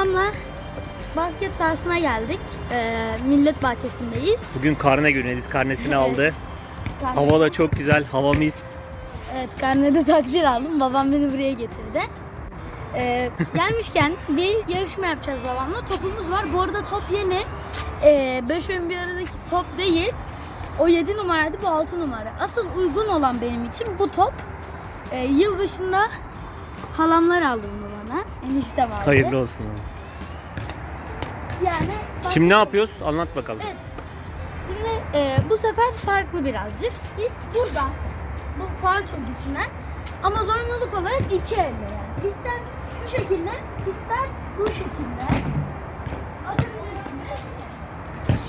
babamla basket sahasına geldik. Ee, millet bahçesindeyiz. Bugün karne günü. Ediz karnesini aldı. Karne- Hava da çok güzel. Hava mis. Evet karnede takdir aldım. Babam beni buraya getirdi. Ee, gelmişken bir yarışma yapacağız babamla. Topumuz var. Bu arada top yeni. Ee, 5 oyun bir aradaki top değil. O 7 numaraydı bu 6 numara. Asıl uygun olan benim için bu top. Ee, yılbaşında halamlar aldı bunu bana. Eniştem aldı. Hayırlı olsun. Yani Şimdi ne yapıyoruz? Anlat bakalım. Evet. Şimdi e, bu sefer farklı birazcık. İlk buradan bu faal çizgisinden ama zorunluluk olarak iki elle yani. İster şu şekilde, ister bu şekilde atabilirsiniz.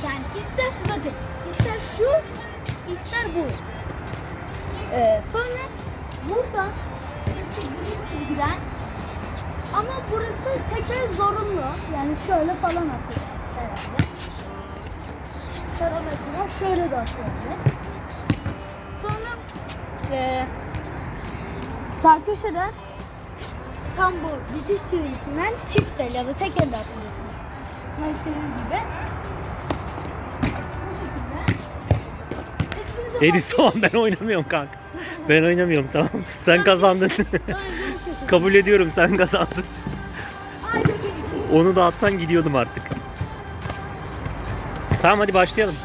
Yani ister bakın, ister şu, ister bu. E, sonra buradan çizgili çizgiden ama burası tekrar zorunlu. Yani şöyle falan atıyoruz herhalde. Sonra mesela şöyle de atıyoruz. Sonra eee sağ köşede tam bu bitiş çizgisinden çift el ya da tek elle atıyorsunuz. Bunlar istediğiniz gibi. Tamam ben oynamıyorum kanka. Ben oynamıyorum tamam. Sen kazandın. Kabul ediyorum sen kazandın. Onu da atsan gidiyordum artık. Tamam hadi başlayalım.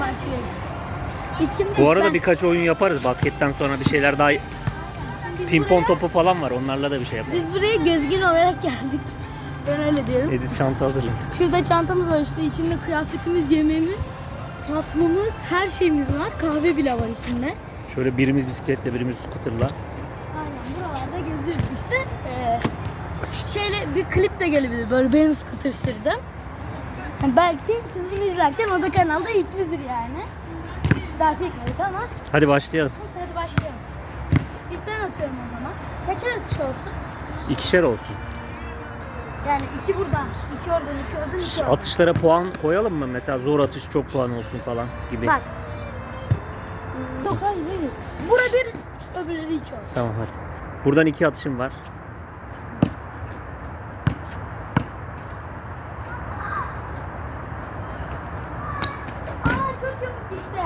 Başlıyoruz. İkimiz Bu arada ben- birkaç oyun yaparız. Basketten sonra bir şeyler daha pimpon topu falan var. Onlarla da bir şey yaparız. Biz buraya gezgin olarak geldik. Ben öyle diyorum. Ediz çanta hazırladı. Şurada çantamız var işte içinde kıyafetimiz, yemeğimiz, tatlımız, her şeyimiz var. Kahve bile var içinde. Şöyle birimiz bisikletle birimiz scooter'la. Aynen buralarda geziyoruz işte. Ee, şeyle bir klip de gelebilir böyle benim scooter sürdüm. Yani belki siz bunu izlerken o da kanalda yüklüdür yani. Daha çekmedik ama. Hadi başlayalım. Neyse hadi başlayalım. İlk ben atıyorum o zaman. Kaçar atış olsun? İkişer olsun. Yani iki buradan, iki oradan, iki oradan, iki oradan. Atışlara puan koyalım mı? Mesela zor atış çok puan olsun falan gibi. Bak. Hayır. Bura bir, öbürleri iki olsun. Tamam hadi. Buradan iki atışım var. Aa çok çabuk işte.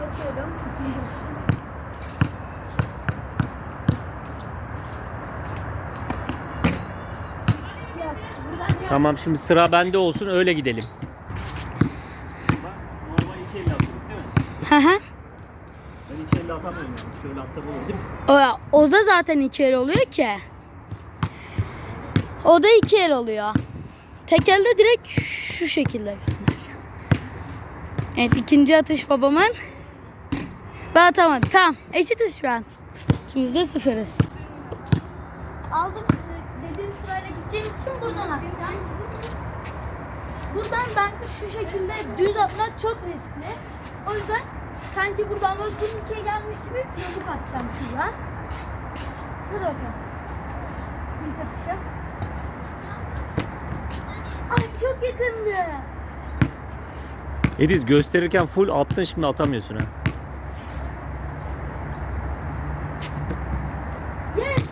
Yapıyorum. ikinci atışım. Yok, buradan yok. Tamam şimdi sıra bende olsun öyle gidelim. Normal iki elle atıyorduk değil mi? Hı hı. Ben iki elle atamıyorum. Şöyle atsak olur değil mi? O, o da zaten iki el oluyor ki. O da iki el oluyor. Tek elde direkt şu şekilde göndereceğim. Evet ikinci atış babamın. Ben atamadım. Tamam eşitiz şu an. İkimiz de sıfırız. Aldım dediğim sırayla gideceğimiz için buradan atacağım. Buradan ben şu şekilde düz atmak çok riskli. O yüzden sanki buradan böyle turnikiye gelmiş gibi yamuk atacağım şuradan. Hadi bakalım. İlk atışım. Ay çok yakındı. Ediz gösterirken full attın şimdi atamıyorsun ha. Yes.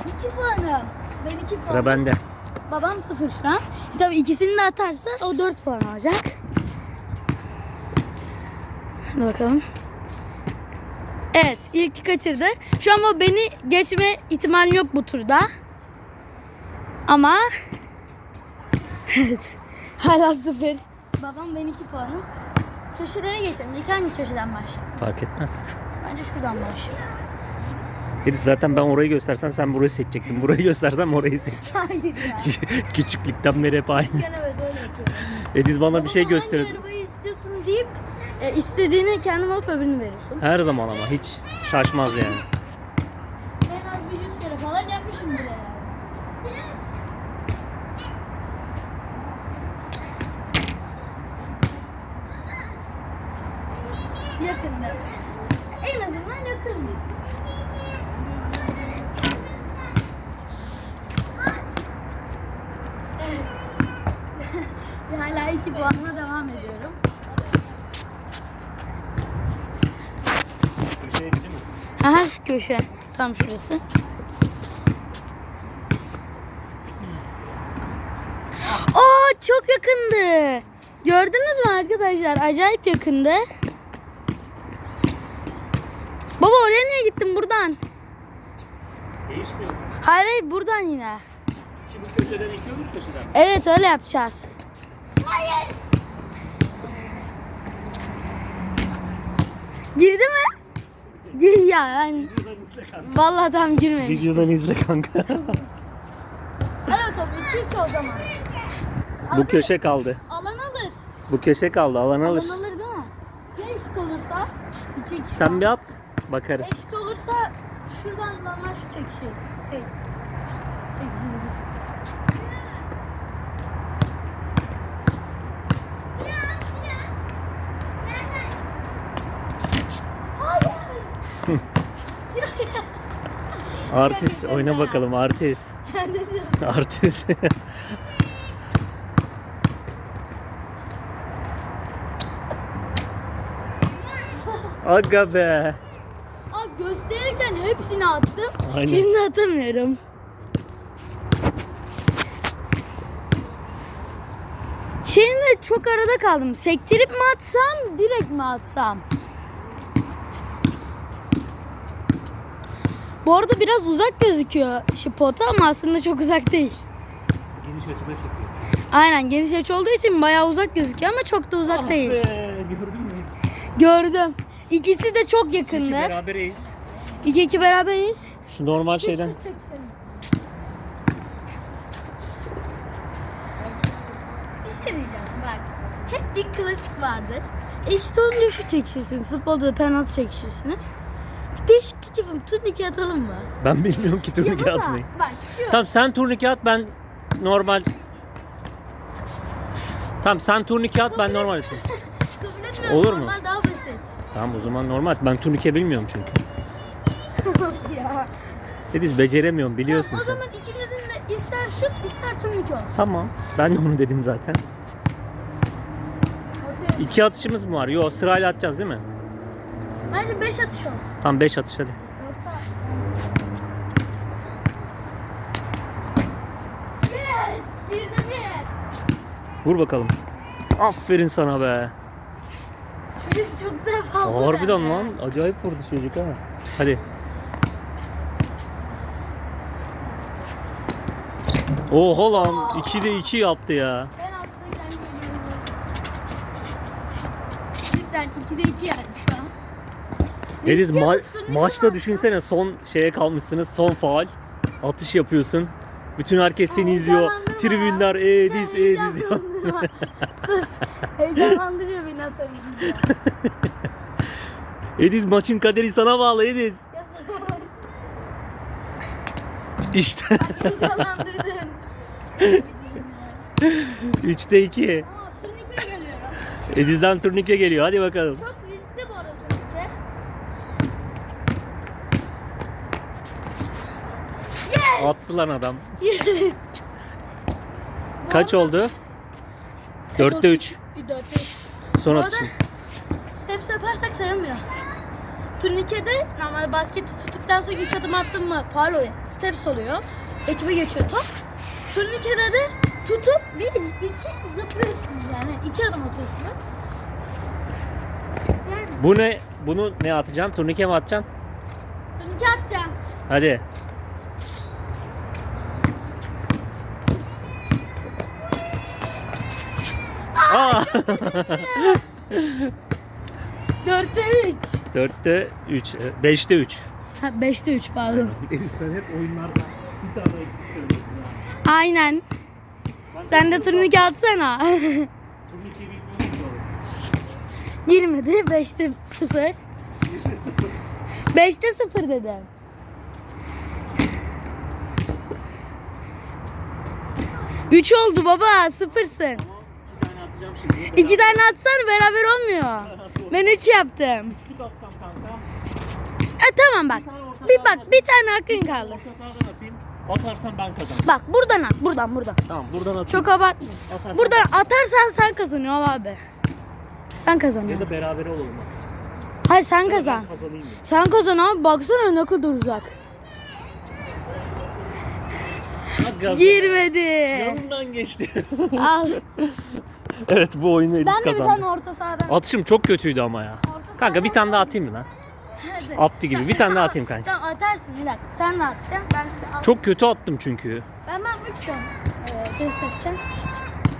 İki puanım. Ben iki puan. Sıra bende. Babam sıfır şu an. E tabii ikisini de atarsa o dört puan alacak. Hadi bakalım. Evet ilki kaçırdı. Şu an o beni geçme ihtimali yok bu turda. Ama evet hala sıfır. Babam ben iki puanım. Köşelere geçelim. İlk hangi köşeden başlayalım? Fark etmez. Bence şuradan başlayalım. Ediz zaten ben orayı göstersem sen burayı seçecektin. Burayı göstersem orayı seç. Hayır ya. Küçüklükten beri hep aynı. Gene böyle böyle yapıyorum. Ediz bana bir şey Babama. Hangi arabayı istiyorsun deyip e, istediğini kendin alıp öbürünü veriyorsun. Her zaman ama hiç şaşmaz yani. En az bir yüz kere falan yapmışımdır herhalde. Yakında. En azından yakın. Evet. Ve Hala iki puanla devam ediyorum. Aha şu köşe. Tam şurası. Aa çok yakındı. Gördünüz mü arkadaşlar? Acayip yakındı. Baba oraya niye gittin buradan? Değişmiyor. Hayır hayır buradan yine. Ki bu köşeden ekiyordur köşeden. Evet öyle yapacağız. Hayır. Girdi mi? Ya ben vallahi tam girmemiş. Videodan izle kanka. Hadi bakalım 2 2 o zaman. bu köşe kaldı. Alan alır. Bu köşe kaldı. Alan alır. Alan alır değil mi? Ya eşit olursa 2 2 Sen bir at. Bakarız. Eşit olursa şuradan normal şu çekeceğiz. Şey. Çekeceğiz. Artist oyna bakalım artist. Artist. Aga be. Abi gösterirken hepsini attım. Aynen. Şimdi atamıyorum. Şimdi çok arada kaldım. Sektirip mi atsam, direkt mi atsam? Bu arada biraz uzak gözüküyor şu pota ama aslında çok uzak değil. Geniş açıda çekiyorsun. Aynen geniş açı olduğu için bayağı uzak gözüküyor ama çok da uzak değil. Gördün mü? Gördüm. İkisi de çok İki yakındı. berabereyiz. 2-2 beraberiz. Şu normal şeyden. Bir şey diyeceğim bak. Hep bir klasik vardır. Eşit olunca şu çekişirsiniz. Futbolda da penaltı çekişirsiniz. Değişiklik yapalım. Turnike atalım mı? Ben bilmiyorum ki turnike Ya baba, atmayı. Bak şu. Tamam sen turnike at ben normal. Tamam sen turnike at ben normal atayım. Kabul. Olur mu? Normal daha basit. Tamam o zaman normal. Ben turnike bilmiyorum çünkü. ya. Ediz beceremiyorum biliyorsun o sen. zaman ikimizin de ister şut ister turnike olsun. Tamam. Ben de onu dedim zaten. Atıyorum. İki atışımız mı var? Yok sırayla atacağız değil mi? Bence 5 atış olsun. Tamam 5 atış hadi. Yoksa... Yes! Bir de bir. Vur bakalım. Aferin sana be. Çocuk çok güzel fazla Harbiden lan. Acayip vurdu çocuk ha. Hadi. Oha lan. 2'de 2 yaptı ya. Ben attıyken Cidden 2'de 2 yani Riske ma- maçta düşünsene son şeye kalmışsınız. Son faal. Atış yapıyorsun. Bütün herkes seni izliyor. Heyecanlandırma Tribünler. Ediz Ediz ya. Heyecanlandırma. Sus. Heyecanlandırıyor beni atamayınca. Ediz maçın kaderi sana bağlı Ediz. Ya sus. İşte Heyecanlandırdın. 3'te 2. Aa, turnike geliyorum. Ediz'den turnike geliyor. Hadi bakalım. Çok riskli bu arada turnike. Yes! Attı lan adam. Yes! Kaç oldu? Kaç 4'te oldu? 3. 4'te 3. Son Bu arada atışın. Steps yaparsak sayılmıyor. Turnikede normal basketi tuttuktan sonra 3 adım attın mı oluyor. Steps oluyor. Ekibe geçiyor top. Turnikede de tutup 1, 2 zıplıyorsunuz yani. 2 adım atıyorsunuz. Yani Bu ne? Bunu ne atacaksın? Turnike mi atacaksın? turnike atacağım. Hadi. Aa! 4'te 3. 4'te 3. 5'te 3. Ha 5'te 3 pardon. Sen hep oyunlarda bir tane eksik söylüyorsun. Aynen. Sen de turnike atsana. Turnike bilmiyorum. Girmedi. 5'te 0. 5'te 0 dedim. Üç oldu baba sıfırsın. Tamam. İki tane atacağım şimdi. İki tane atsan beraber olmuyor. Ben üç yaptım. Üçlük atsam kanka. E tamam bak. Bir bak bir tane hakkın kaldı. Orta sahadan atayım. Atarsan ben kazanırım. Bak buradan at buradan buradan. Tamam buradan atayım. Çok abartma. Atarsan Buradan atarsan sen kazanıyorsun abi. Sen Ya kazanıyorsun. da berabere olalım atarsan. Hayır sen Ya kazan. Ben kazanayım ya. Sen kazan abi baksana ne kadar uzak. Girmedi. Yanından geçti. Al. evet bu oyunu Ediz Ben de bir kazandı. tane orta sahadan. Atışım çok kötüydü ama ya. Orta Kanka bir tane daha atayım mı lan? Hadi. Gibi. Bir tane daha atayım kanka. Tamam atarsın bir dakika. Sen ne atacaksın? Ben de al. Çok kötü attım çünkü. Ben yapmak istiyorum. Ee, edeceğim.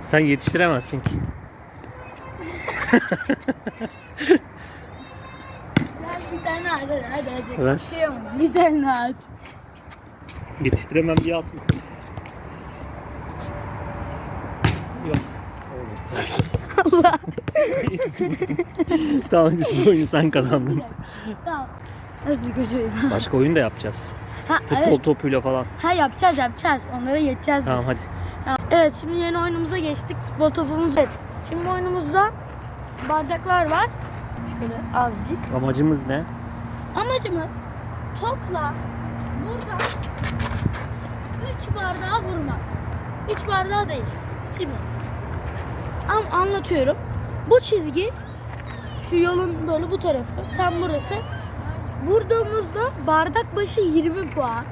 Sen yetiştiremezsin ki. Ver bir tane at hadi hadi hadi. Ver. Bir tane at. Yetiştiremem diye atma. Yok. Allah. tamam bu oyunu sen kazandın. tamam. Nasıl bir kötü oyun? Başka oyun da yapacağız. Ha, Futbol evet. topuyla falan. ha yapacağız yapacağız. Onlara geçeceğiz Tamam biz. hadi. Ya, Evet şimdi yeni oyunumuza geçtik. Futbol topumuz. Evet. Şimdi oyunumuzda bardaklar var. Şöyle azıcık. Amacımız ne? Amacımız topla buradan 3 bardağa vurmak. 3 bardağa değil. Şimdi am anlatıyorum. Bu çizgi şu yolun böyle bu tarafı tam burası. Vurduğumuzda bardak başı 20 puan.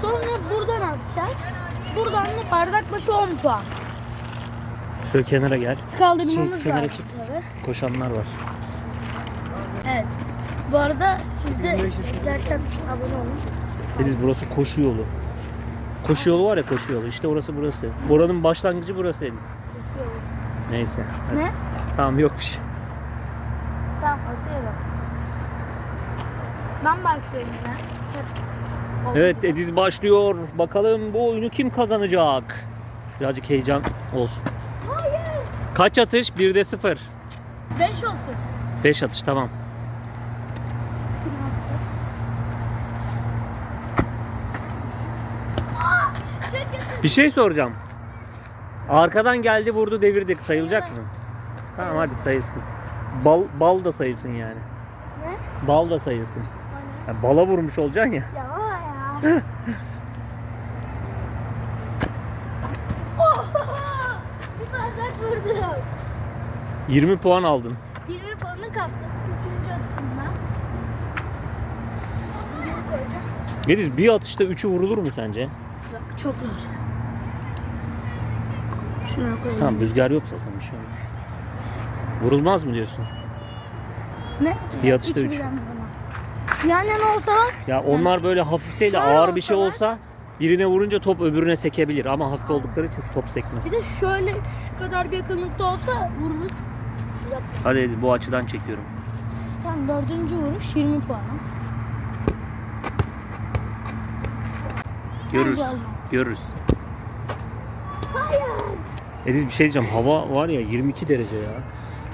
Sonra buradan atacağız. Buradan da bardak başı 10 puan. Şöyle kenara gel. Kaldırmamız kenara lazım tabii. Koşanlar var. Evet. Bu arada siz de izlerken abone olun. Ediz burası koşu yolu. Koşu yolu var ya koşu yolu. İşte orası burası. Oranın başlangıcı burası Ediz. Neyse. Ne? Tamam yok bir şey. Tamam atıyorum. Ben başlıyorum yine. Evet Ediz başlıyor. Bakalım bu oyunu kim kazanacak? Birazcık heyecan olsun. Hayır. Kaç atış? 1'de 0. 5 olsun. 5 atış tamam. Aa, çok kötü. Bir şey soracağım. Arkadan geldi vurdu devirdik. Sayılacak mı? Tamam hadi sayılsın. Bal, bal da sayılsın yani. Ne? Bal da sayılsın. O ne? Ya bala vurmuş olacaksın ya. Ya o ya. Oho! Bir bardak vurdum. 20 puan aldın. 20 puanı kaptım. Üçüncü atışımda. Bunu koyacağız. Ediz bir atışta 3'ü vurulur mu sence? Bak çok zor. Koyalım. Tamam rüzgar yok zaten bir şey olmaz. Vurulmaz mı diyorsun? Ne? Bir atışta üç. Yan yana olsalar Ya onlar böyle hafif değil de Şöyle ağır bir şey olsa birine vurunca top öbürüne sekebilir ama hafif oldukları için top sekmez. bir de şöyle şu kadar bir yakınlıkta olsa vururuz. Hadi Ediz bu açıdan çekiyorum. Tamam dördüncü vuruş 20 puan. Görürüz. Olmaz. Görürüz. Ediz bir şey diyeceğim. Hava var ya 22 derece ya.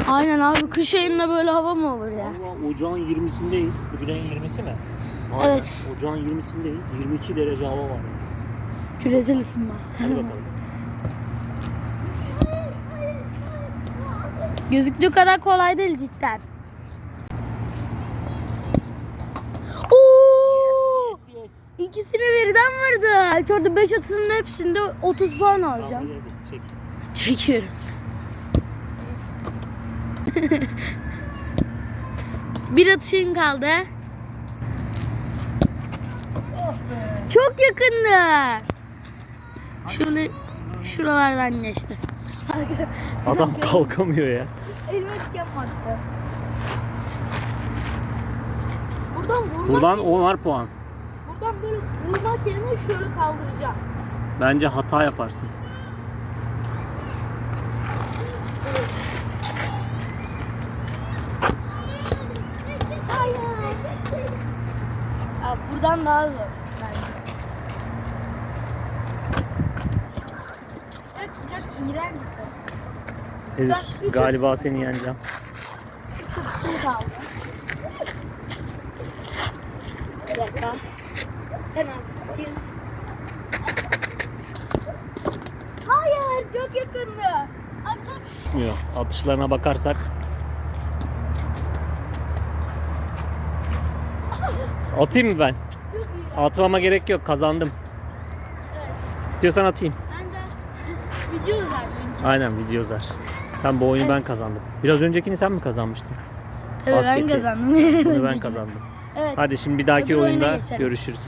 Aynen abi kış ayında böyle hava mı olur ya? Allah ocağın 20'sindeyiz. Bugün ayın 20'si mi? Evet. Ocağın 20'sindeyiz. 22 derece hava var. Küresel ısınma. Hadi bakalım. Gözüktüğü kadar kolay değil cidden. Oo! İkisini birden vurdu. Orada 5 atışının hepsinde 30 puan Tamam, alacağım. hadi hadi çek. Çekiyorum. bir atışın kaldı. Çok yakındı. Şöyle şuralardan geçti. Adam kalkamıyor ya. Diken battı. Buradan vurmak, Buradan 10'ar puan. buradan böyle vurmak yerine şöyle kaldıracağım. Bence hata yaparsın. Hayır. Buradan daha zor bence. Çok çok iğrenç. Ediz Ben üç galiba seni yeneceğim. Çok sıkı kaldı. Bir dakika. Penaltısıyız. Hayır çok yakındı. Abi Tutmuyor. Atışlarına bakarsak. Atayım mı ben? Atmama gerek yok. Kazandım. Evet. İstiyorsan atayım. Bence video uzar çünkü. Aynen video uzar. Ben bu oyunu ben kazandım. Biraz öncekini sen mi kazanmıştın? Evet ben Basketi. kazandım. Bunu ben kazandım. Evet. Hadi şimdi bir dahaki Öbür oyuna oyunda geçelim. görüşürüz.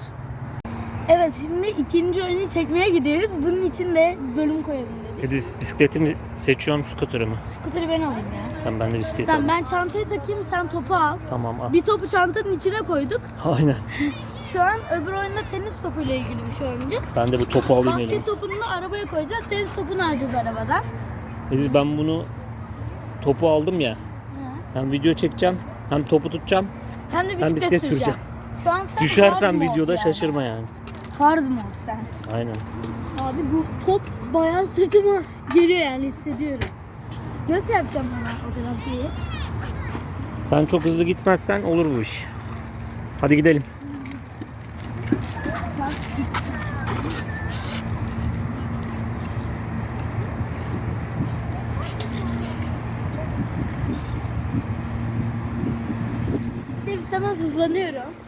Evet şimdi ikinci oyunu çekmeye gidiyoruz. Bunun için de bölüm koyalım dedik. Ediz bisikleti mi seçiyorum scooter'ı mı? Skuteri ben alayım ya. Tamam ben de bisikleti Tamam alayım. ben çantayı takayım sen topu al. Tamam al. Bir topu çantanın içine koyduk. Aynen. Şu an öbür oyunda tenis topuyla ilgili bir şey oynayacağız. Ben de bu topu alayım elime. Basket topunu da arabaya koyacağız. Tenis topunu alacağız arabadan. Ediz ben bunu topu aldım ya. Hem video çekeceğim hem topu tutacağım. Hem de Ben bisiklet, bisiklet süreceğim. Şu an sen Düşersen hard mode videoda yani. şaşırma yani. Hard mode sen. Aynen. Abi bu top bayağı sırtıma geliyor yani hissediyorum. Nasıl yapacağım bana o kadar şeyi? Sen çok hızlı gitmezsen olur bu iş. Hadi gidelim. İster istemez hızlanıyorum.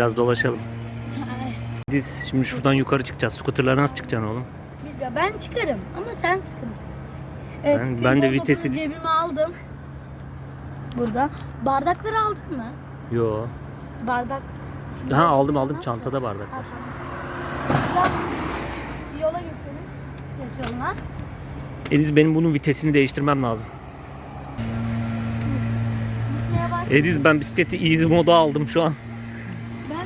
Biraz dolaşalım. evet. Ediz şimdi şuradan yukarı çıkacağız. Scooter'lara nasıl çıkacaksın oğlum? Ben çıkarım ama sen sıkıntı. Evet, Ben- ben de vitesi- topunu cebime aldım. Burada. Bardakları aldın mı? Yo. Bardak. Ha aldım aldım çantada bardak. Ha, tamam. Biraz bir yola götürün. Ediz benim bunun vitesini değiştirmem lazım. Gitmeye bak. Ediz ben bisikleti easy moda aldım şu an.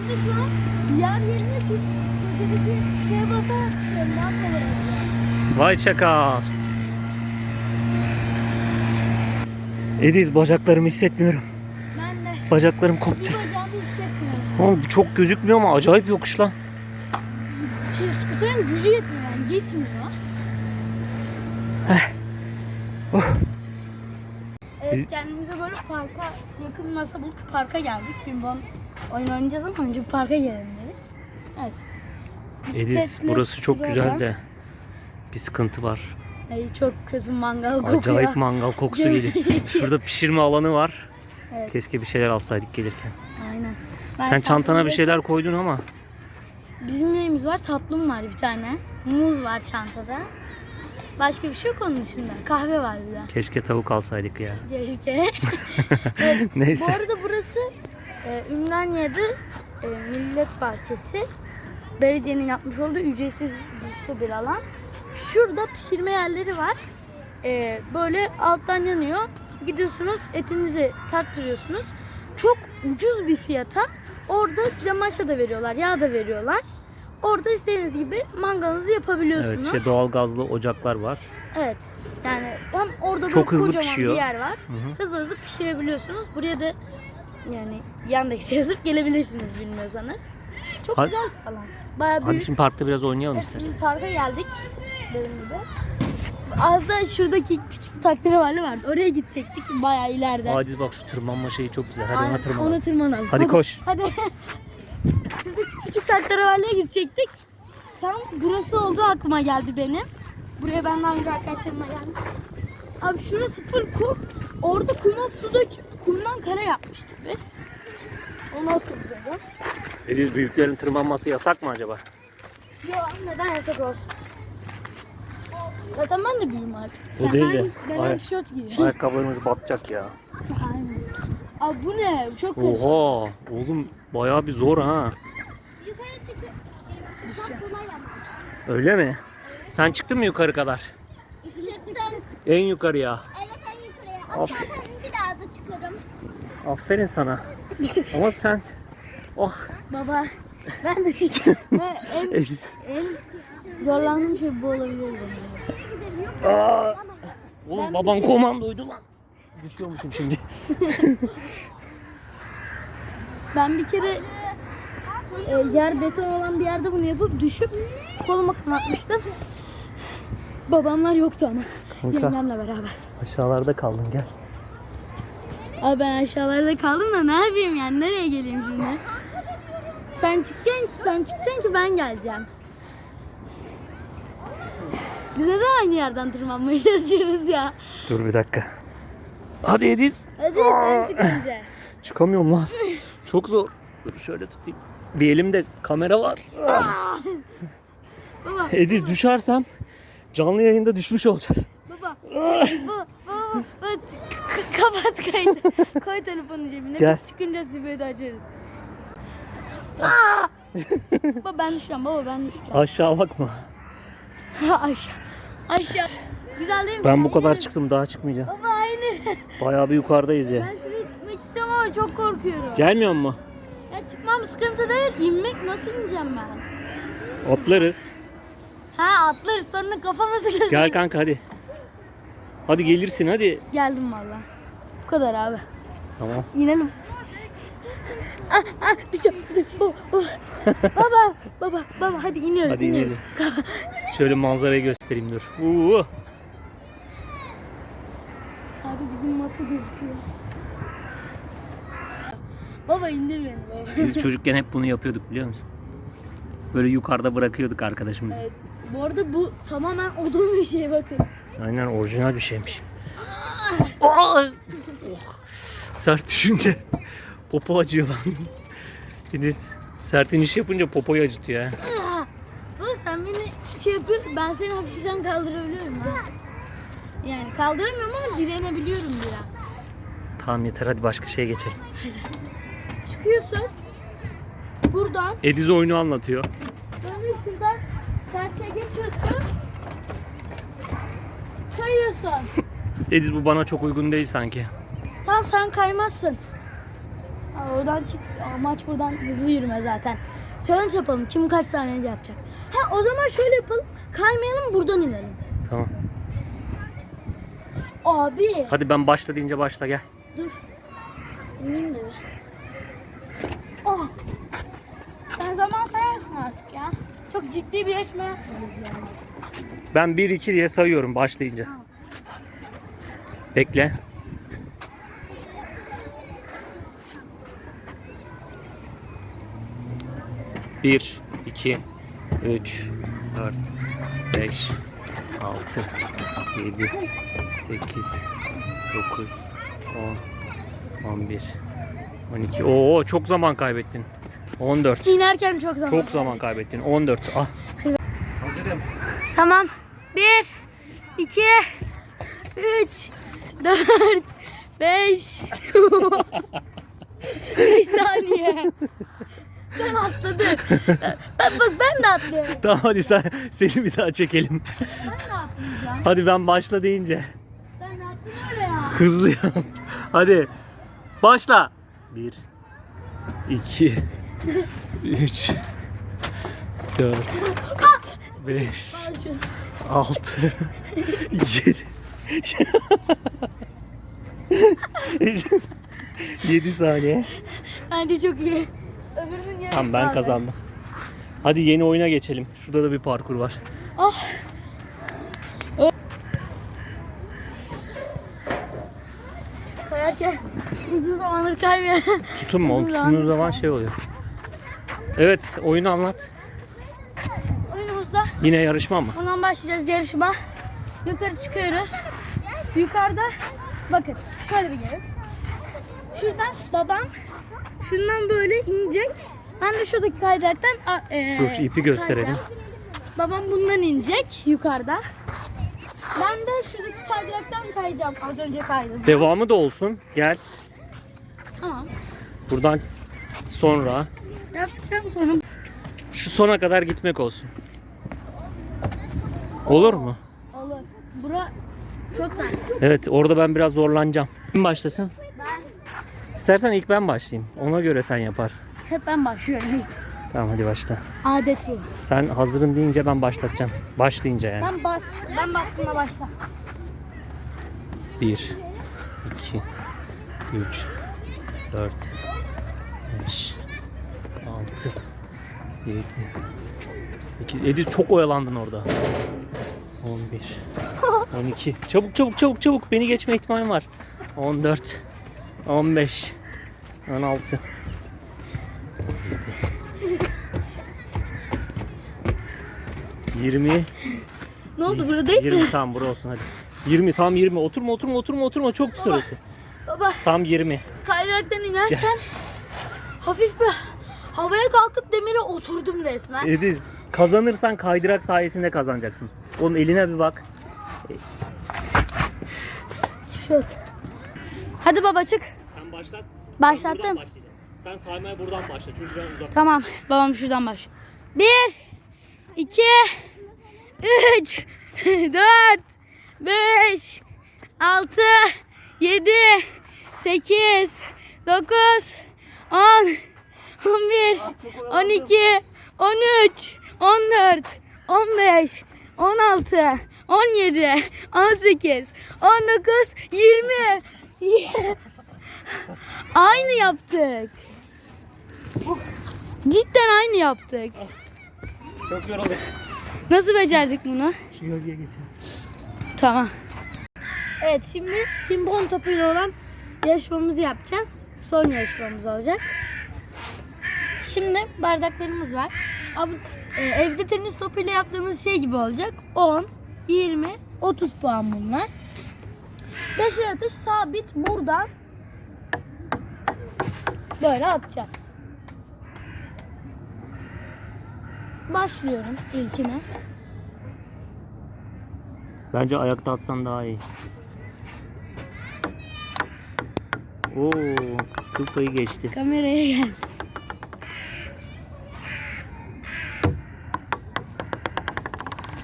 De şu an diğer yerine şu köşedeki şeye basarak çıkıyorum. Ne yapalım? Vay çakal. Ediz bacaklarımı hissetmiyorum. Ben de Bacaklarım bir koptu. bacağımı hissetmiyorum. Oğlum bu çok gözükmüyor ama acayip yokuş lan. Şey, skuterin gücü yetmiyor yani gitmiyor. Oh. Evet kendimize böyle parka yakın bir masa bulup parka geldik. Pimbon oyun oynayacağız ama önce bir parka gelelim dedik. Evet. Ediz Bisikletle burası çok güzel de bir sıkıntı var. Ay, çok kötü mangal kokuyor. Acayip mangal kokusu geliyor. Şurada pişirme alanı var. Evet Keşke bir şeyler alsaydık gelirken. aynen. Ben Sen çantana çantamı bir şeyler koydun ama Bizim neyimiz var? Tatlım var bir tane. Muz var çantada. Başka bir şey yok onun dışında. Kahve var bir de. keşke tavuk alsaydık ya. Keşke. evet, bu Neyse. arada burası e, Ümraniye'de e, Millet Bahçesi. Belediyenin yapmış olduğu ücretsiz işte bir alan. Şurada pişirme yerleri var. E, böyle alttan yanıyor. Gidiyorsunuz etinizi tarttırıyorsunuz. Çok ucuz bir fiyata orada size maşa da veriyorlar, yağ da veriyorlar. Orada istediğiniz gibi mangalınızı yapabiliyorsunuz. Evet, şey doğal gazlı ocaklar var. Evet. Yani hem orada Çok hızlı kocaman pişiyor. bir yer var. Hı hı. Hızlı hızlı pişirebiliyorsunuz. Buraya da yani Yandex'e yazıp gelebilirsiniz bilmiyorsanız. Çok Hadi- güzel bir alan. Bayağı Hadi büyük. şimdi parkta biraz oynayalım istersen. biz parka geldik. Benim gibi. Az da şuradaki küçük taksirevalli vardı. Oraya gidecektik. Bayağı ileride. Hadi bak şu tırmanma şeyi çok güzel. Hadi ona Aynen, tırmanalım. Ona tırmanalım. Hadi koş. Hadi. Küçük taksirevalliye gidecektik. Tam burası oldu aklıma geldi benim. Buraya ben daha önce arkadaşlarımla geldim. Abi şurası full kum. Orada kuma su döküp kumdan kare yapmıştık biz. Onu hatırlıyorum. Ediz büyüklerin tırmanması yasak mı acaba? Yok neden yasak olsun? Zaten ben de büyüğüm artık. O değil de, Ben ay- hem tişört giyiyorum. Ayakkabılarımız batacak ya. Aynen. Abi bu ne? Çok kötü. Oha oğlum bayağı bir zor ha. Yukarı çıkıp Öyle mi? Sen çıktın mı yukarı kadar? Çıktım. En yukarıya. Evet en yukarıya. Of bir daha da çıkarım. Aferin sana. Ama sen... Oh. Baba ben de ve en, en zorlandığım şey bu olabilir. Aa. Oğlum baban komandoydu lan. Düşüyormuşum şimdi. Ben bir kere e, yer beton olan bir yerde bunu yapıp düşüp koluma kanatmıştım. Babamlar yoktu ama. Kanka. Yengemle beraber. Aşağılarda kaldın gel. Abi ben aşağılarda kaldım da ne yapayım yani nereye geleyim şimdi? Sen çıkacaksın sen çıkacaksın ki ben geleceğim. Bize de aynı yerden tırmanmaya çalışıyoruz ya. Dur bir dakika. Hadi Ediz. Hadi sen çık önce. Çıkamıyorum lan. Çok zor. Dur şöyle tutayım. Bir elimde kamera var. Baba, Ediz düşersem canlı yayında düşmüş olacağız. baba, baba, baba, baba, kapat kaydı. Koy telefonu cebine. Gel. Biz çıkınca sizi açarız. Aa! baba ben düşeceğim, baba ben düşeceğim. Aşağı bakma. Aşağı. Aşağı. Güzel değil mi? Ben bu kadar çıktım daha çıkmayacağım. Baba aynı. Bayağı bir yukarıdayız ya. Ben şuraya çıkmak istiyorum ama çok korkuyorum. Gelmiyor mu? Ya çıkmam sıkıntı değil. İnmek nasıl ineceğim ben? Atlarız. Ha atlarız sonra kafamızı gözümüzü. Gel kanka hadi. Hadi gelirsin hadi. Geldim valla. Bu kadar abi. Tamam. İnelim. Ah, ah. Dur, Baba, baba, baba, baba, baba, hadi iniyoruz, Hadi iniyoruz. Şöyle manzarayı göstereyim dur. Uuu. Abi bizim masa gözüküyor. Baba indir beni baba. Biz çocukken hep bunu yapıyorduk biliyor musun? Böyle yukarıda bırakıyorduk arkadaşımızı. Evet. Bu arada bu tamamen odun bir şey bakın. Aynen orijinal bir şeymiş. Aa! Oh! Sert düşünce popo acıyor lan. Deniz sert iniş yapınca popoyu acıtıyor ha. Ah! Baba sen beni şey yapıyorsun, ben seni hafiften kaldırabiliyorum ha. Yani kaldıramıyorum ama direnebiliyorum biraz. Tamam yeter hadi başka şeye geçelim. Çıkıyorsun. Buradan. Ediz oyunu anlatıyor. Sonra şuradan karşıya geçiyorsun. Kayıyorsun. Ediz bu bana çok uygun değil sanki. Tamam sen kaymazsın. Aa, oradan çık. Amaç buradan hızlı yürüme zaten. Challenge yapalım. Kim kaç saniyede yapacak. Ha o zaman şöyle yapalım. Kaymayalım buradan inelim. Tamam. Abi. Hadi ben başla deyince başla gel. Dur. İneyim de bir. Oh. Sen sayarsın artık ya. Çok ciddi bir yarışma. Ben 1-2 diye sayıyorum başlayınca. Bekle. Bir, iki, üç, dört, beş, altı, yedi, sekiz, dokuz, on, on bir, on iki. Oo çok zaman kaybettin. On dört. İnerken çok zaman. Çok zaman kaybettin. On dört. Ah. Hazırım. Tamam. Bir, iki, üç, dört, beş. Beş saniye. Sen atladın. Ben, bak ben de atlıyorum. Tamam hadi sen, seni bir daha çekelim. Ben de atlayacağım. Hadi ben başla deyince. Sen de atlıyor ya. Hızlı yap. Hadi. Başla. 1 2 3 4 5 Pardon. 6 7 7 saniye. Bence çok iyi. Öbürünün yarısı Tamam ben abi. kazandım. Hadi yeni oyuna geçelim. Şurada da bir parkur var. Ah. Kayarken uzun zamandır kaymıyor. Tutun mu? Uzun tutunduğu zamandır zaman şey oluyor. Evet oyunu anlat. Oyunumuzda Yine yarışma mı? bundan başlayacağız yarışma. Yukarı çıkıyoruz. Yukarıda bakın şöyle bir gelin. Şuradan babam şundan böyle inecek. Ben de şuradaki kaydıraktan a- e, Dur, ipi gösterelim. kayacağım. Babam bundan inecek yukarıda. Ben de şuradaki kaydıraktan kayacağım. Az önce kaydım. Devamı da olsun. Gel. Tamam. Buradan sonra Yaptıktan sonra şu sona kadar gitmek olsun. Olur mu? olur. Bura çok dar. Evet orada ben biraz zorlanacağım. Kim başlasın? Ben İstersen ilk ben başlayayım. Ona göre sen yaparsın. hep ben başlıyorum. Tamam hadi başla. Adet bu. Sen hazırım deyince ben başlatacağım. Başlayınca yani. Ben bas, ben bastığımda başla. 1 2 3 4 5 6 7 8 Ediz çok oyalandın orada. 11 12 Çabuk çabuk çabuk çabuk beni geçme ihtimalin var. 14 15 16 20 Ne oldu burada değil 20 mi? tamam bura olsun hadi. 20 tam 20. Oturma oturma oturma oturma çok bir sırası. Baba Tam 20. kaydıraktan inerken hafif bir havaya kalkıp demire oturdum resmen. Ediz kazanırsan kaydırak sayesinde kazanacaksın. Oğlum eline bir bak. Hiçbir şey yok. Hadi baba çık. Sen başlat. Başlattım. Sen saymaya buradan başla çünkü ben uzak. Tamam. Babam şuradan baş. Bir, iki, üç, dört, beş, altı, yedi, sekiz, dokuz, on, on bir, on iki, on üç, on dört, on beş, on altı, on yedi, on sekiz, on dokuz, yirmi. Aynı yaptık. Cidden aynı yaptık. Çok yoruldum. Nasıl becerdik bunu? Şu gölgeye geçelim. Tamam. Evet şimdi pimpon topuyla olan yarışmamızı yapacağız. Son yarışmamız olacak. Şimdi bardaklarımız var. Abi, e, evde tenis topuyla yaptığımız şey gibi olacak. 10, 20, 30 puan bunlar. Beşer atış sabit buradan böyle atacağız. Başlıyorum ilkine. Bence ayakta atsan daha iyi. Oo, kıl payı geçti. Kameraya gel.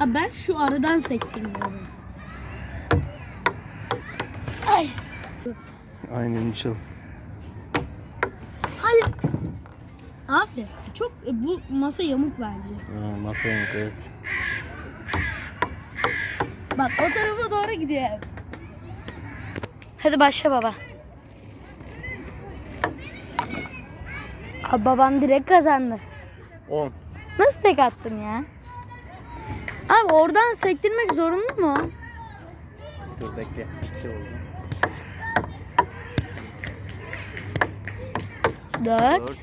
Ha ben şu aradan sektirmiyorum. Ay. Aynen Işıl. Hayır. Abi çok e, bu masa yamuk bence. Ha, masa yanık evet. Bak o tarafa doğru gidiyor. Hadi başla baba. Abi babam direkt kazandı. 10. Nasıl tek attın ya? Oradan sektirmek zorunlu mu? Dur bekle. Bir şey oldu. 4. 4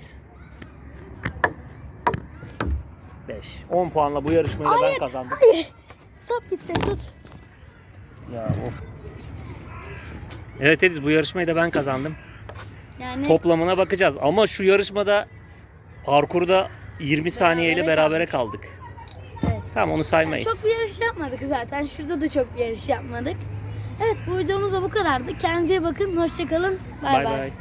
5 10 puanla bu yarışmayı da ben kazandım. Hayır. Top gitti tut. Ya of. Evet Ediz bu yarışmayı da ben kazandım. Yani Toplamına bakacağız ama şu yarışmada parkurda 20 saniyeyle berabere kaldık. Tamam onu saymayız. Çok bir yarış yapmadık zaten. Şurada da çok bir yarış yapmadık. Evet bu videomuz da bu kadardı. Kendinize bakın. Hoşçakalın. Bay. bay.